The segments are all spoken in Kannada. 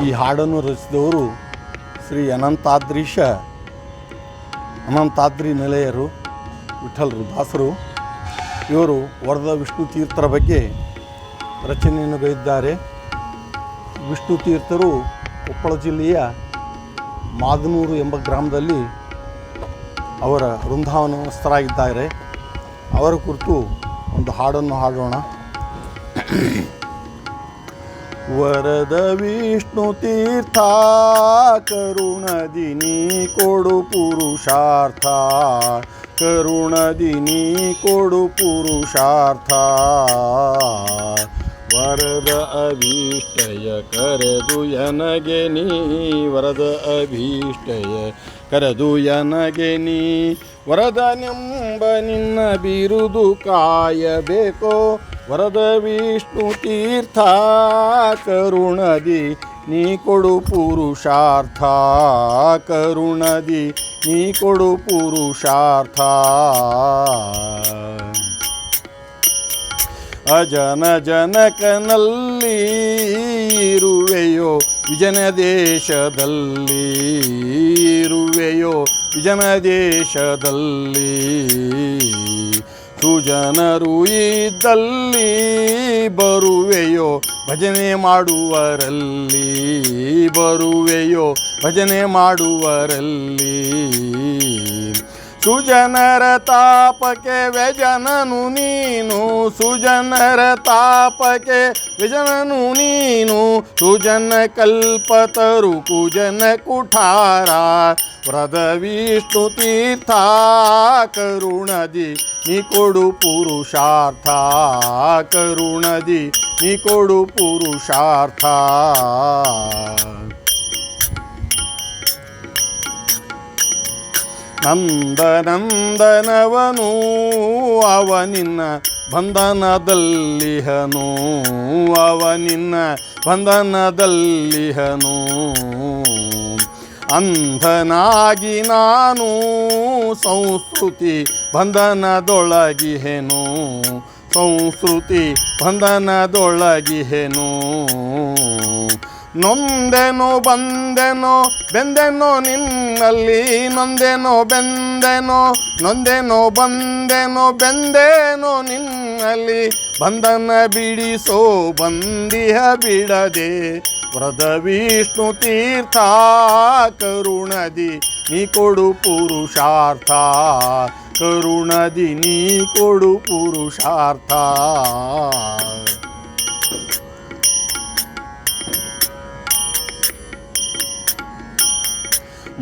ಈ ಹಾಡನ್ನು ರಚಿಸಿದವರು ಶ್ರೀ ಅನಂತಾದ್ರೀಶ, ಅನಂತಾದ್ರಿ ನೆಲೆಯರು ವಿಠಲರು ದಾಸರು ಇವರು ವರದ ವಿಷ್ಣು ತೀರ್ಥರ ಬಗ್ಗೆ ರಚನೆಯನ್ನು ಗೈದಿದ್ದಾರೆ. ವಿಷ್ಣು ತೀರ್ಥರು ಕೊಪ್ಪಳ ಜಿಲ್ಲೆಯ ಮಾದನೂರು ಎಂಬ ಗ್ರಾಮದಲ್ಲಿ ಅವರ ವೃಂದಾವನಸ್ಥರಾಗಿದ್ದಾರೆ. ಅವರ ಕುರಿತು ಒಂದು ಹಾಡನ್ನು ಹಾಡೋಣ. ವರದ ವಿಷ್ಣು ತೀರ್ಥ ಕರುಣದಿನಿ ಕೊಡು ಪುರುಷಾರ್ಥ. ಕರುಣದಿನಿ ಕೊಡು ಪುರುಷಾರ್ಥ. ವರದ ಅಭೀಷ್ಟಯ ಕರೆದು ಎನಗೆ ನೀ, ವರದ ಅಭೀಷ್ಟಯ ಕರೆದು ಎನಗೆ ನೀ, ವರದನೆಂಬ ನಿನ್ನ ಬಿರುದು ಕಾಯಬೇಕೋ? ವರದ ವಿಷ್ಣು ತೀರ್ಥ ಕರುಣದಿ, ನೀ ಕೊಡು ಪುರುಷಾರ್ಥ ಕರುಣದಿ, ನೀ ಕೊಡು ಪುರುಷಾರ್ಥ. ಅಜನ ಜನಕನಲ್ಲಿ ಇರುವೆಯೋ, ವಿಜನ ದೇಶದಲ್ಲಿ ಇರುವೆಯೋ, ವಿಜನ ದೇಶದಲ್ಲಿ ಸುಜನರು ಇದ್ದಲ್ಲಿ ಬರುವೆಯೋ? ಭಜನೆ ಮಾಡುವರಲ್ಲಿ ಬರುವೆಯೋ? ಭಜನೆ ಮಾಡುವರಲ್ಲಿ ಸುಜನರ ತಾಪಕ್ಕೆ ವ್ಯಜನನು ನೀನು, ಸುಜನರ ತಾಪಕ್ಕೆ ವ್ಯಜನನು ನೀನು. ಸುಜನ ಕಲ್ಪತರು, ಕುಜನ ಕುಠಾರ ವ್ರದ ವಿಷ್ಣು ತೀರ್ಥ ಕರುಣದಿ ನೀ ಕೊಡು ಪುರುಷಾರ್ಥ, ಕರುಣದಿ ನೀ ಕೊಡು ಪುರುಷಾರ್ಥ. ನಂದನಂದನವನು ಅವನಿನ್ನ ಬಂಧನದಲ್ಲಿಹನು ಅವನಿನ್ನ ಬಂಧನದಲ್ಲಿಹನು. ಅಂಧನಾಗಿ ನಾನು ಸಂಸ್ಕೃತಿ ಬಂಧನದೊಳಗಿಹೆನು ಸಂಸ್ಕೃತಿ ಬಂಧನದೊಳಗಿಹೆನು. ನೊಂದೆನೋ ಬಂದೆನೋ, ಬೆಂದೆನೋ ನಿನ್ನಲ್ಲಿ, ನೊಂದೆನೋ ಬೆಂದೆನೋ, ನೊಂದೆನೋ ಬಂದೆನೋ, ಬೆಂದೇನೋ ನಿನ್ನಲ್ಲಿ. ಬಂಧನ ಬಿಡಿಸೋ ಬಂದಿಹ ಬಿಡದೆ ವ್ರದ ವಿಷ್ಣು ತೀರ್ಥ ಕರುಣದಿ, ನೀ ಕೊಡು ಪುರುಷಾರ್ಥ. ಕರುಣದಿ ನೀ ಕೊಡು ಪುರುಷಾರ್ಥ.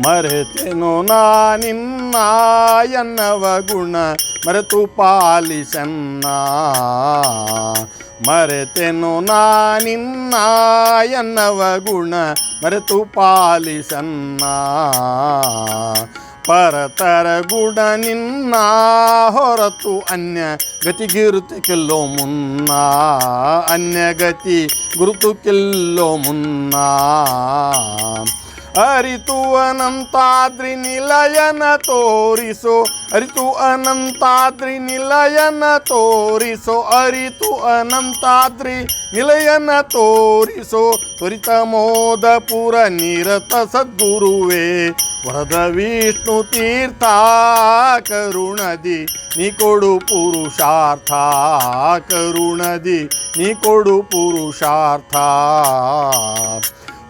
ಮರೆತೆನೋ ನಾನಿನ್ನ ಎನ್ನವ ಗುಣ ಮರೆತು ಪಾಲಿಸನ್ನ ಮರೆತೆನೋ ನಾನಿನ್ನ ಎನ್ನವ ಗುಣ ಮರೆತು ಪಾಲಿಸನ್ನ ಪರತರ ಗುಣ ನಿನ್ನ ಹೊರತು ಅನ್ಯ ಗತಿ ಗುರುತು ಕೆಲ್ಲೋ ಮುನ್ನ ಅನ್ಯ ಗತಿ ಗುರುತು ಕೆಲ್ಲೋ ಮುನ್ನ ಅರಿತು ಅನಂತಾದ್ರಿ ನಿಲಯನ ತೋರಿಸೋ, ಅರಿತು ಅನಂತಾದ್ರಿ ನಿಲಯನ ತೋರಿಸೋ, ಅರಿತು ಅನಂತಾದ್ರಿ ನಿಲಯನ ತೋರಿಸೋ, ತ್ವರಿತ ಮೋದಪುರ ನಿರತ ಸದ್ಗುರುವೇ, ವರದ ವಿಷ್ಣು ತೀರ್ಥ ಕರುಣದಿ, ನೀ ಕೊಡು ಪುರುಷಾರ್ಥ ಕರುಣದಿ, ನೀ ಕೊಡು ಪುರುಷಾರ್ಥ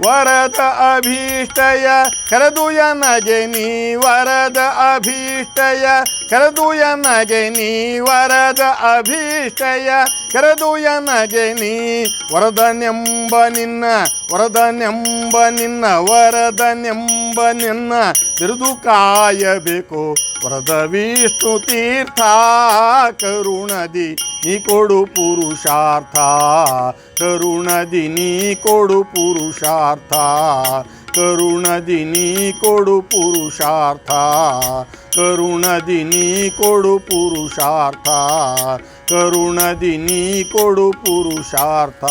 ವರದ ಅಭೀಷ್ಟಯ ಕರೆದು ಎನಗೆ ನೀ ವರದ ಅಭೀಷ್ಟಯ ಕರೆದು ಎನಗೆ ನೀ ವರದ ಅಭೀಷ್ಟಯ ಕರೆದು ಎನಗೆ ನೀ ವರದನೆಂಬ ನಿನ್ನ ವರದನೆಂಬ ನಿನ್ನ ವರದನೆಂಬ ನಿನ್ನ, ಬಿರುದು ಕಾಯಬೇಕು. ವರದ ವಿಷ್ಣು ತೀರ್ಥ ಕರುಣದಿ ಕೊಡು ಪುರುಷಾರ್ಥ ಕರುಣದಿ ನೀ ಕೊಡು ಪುರುಷಾರ್ಥ ಕರುಣದಿ ನೀ ಕೊಡು ಪುರುಷಾರ್ಥ ಕರುಣದಿ ನೀ ಕೊಡು ಪುರುಷಾರ್ಥ ಕರುಣದಿ ನೀ ಕೊಡು ಪುರುಷಾರ್ಥ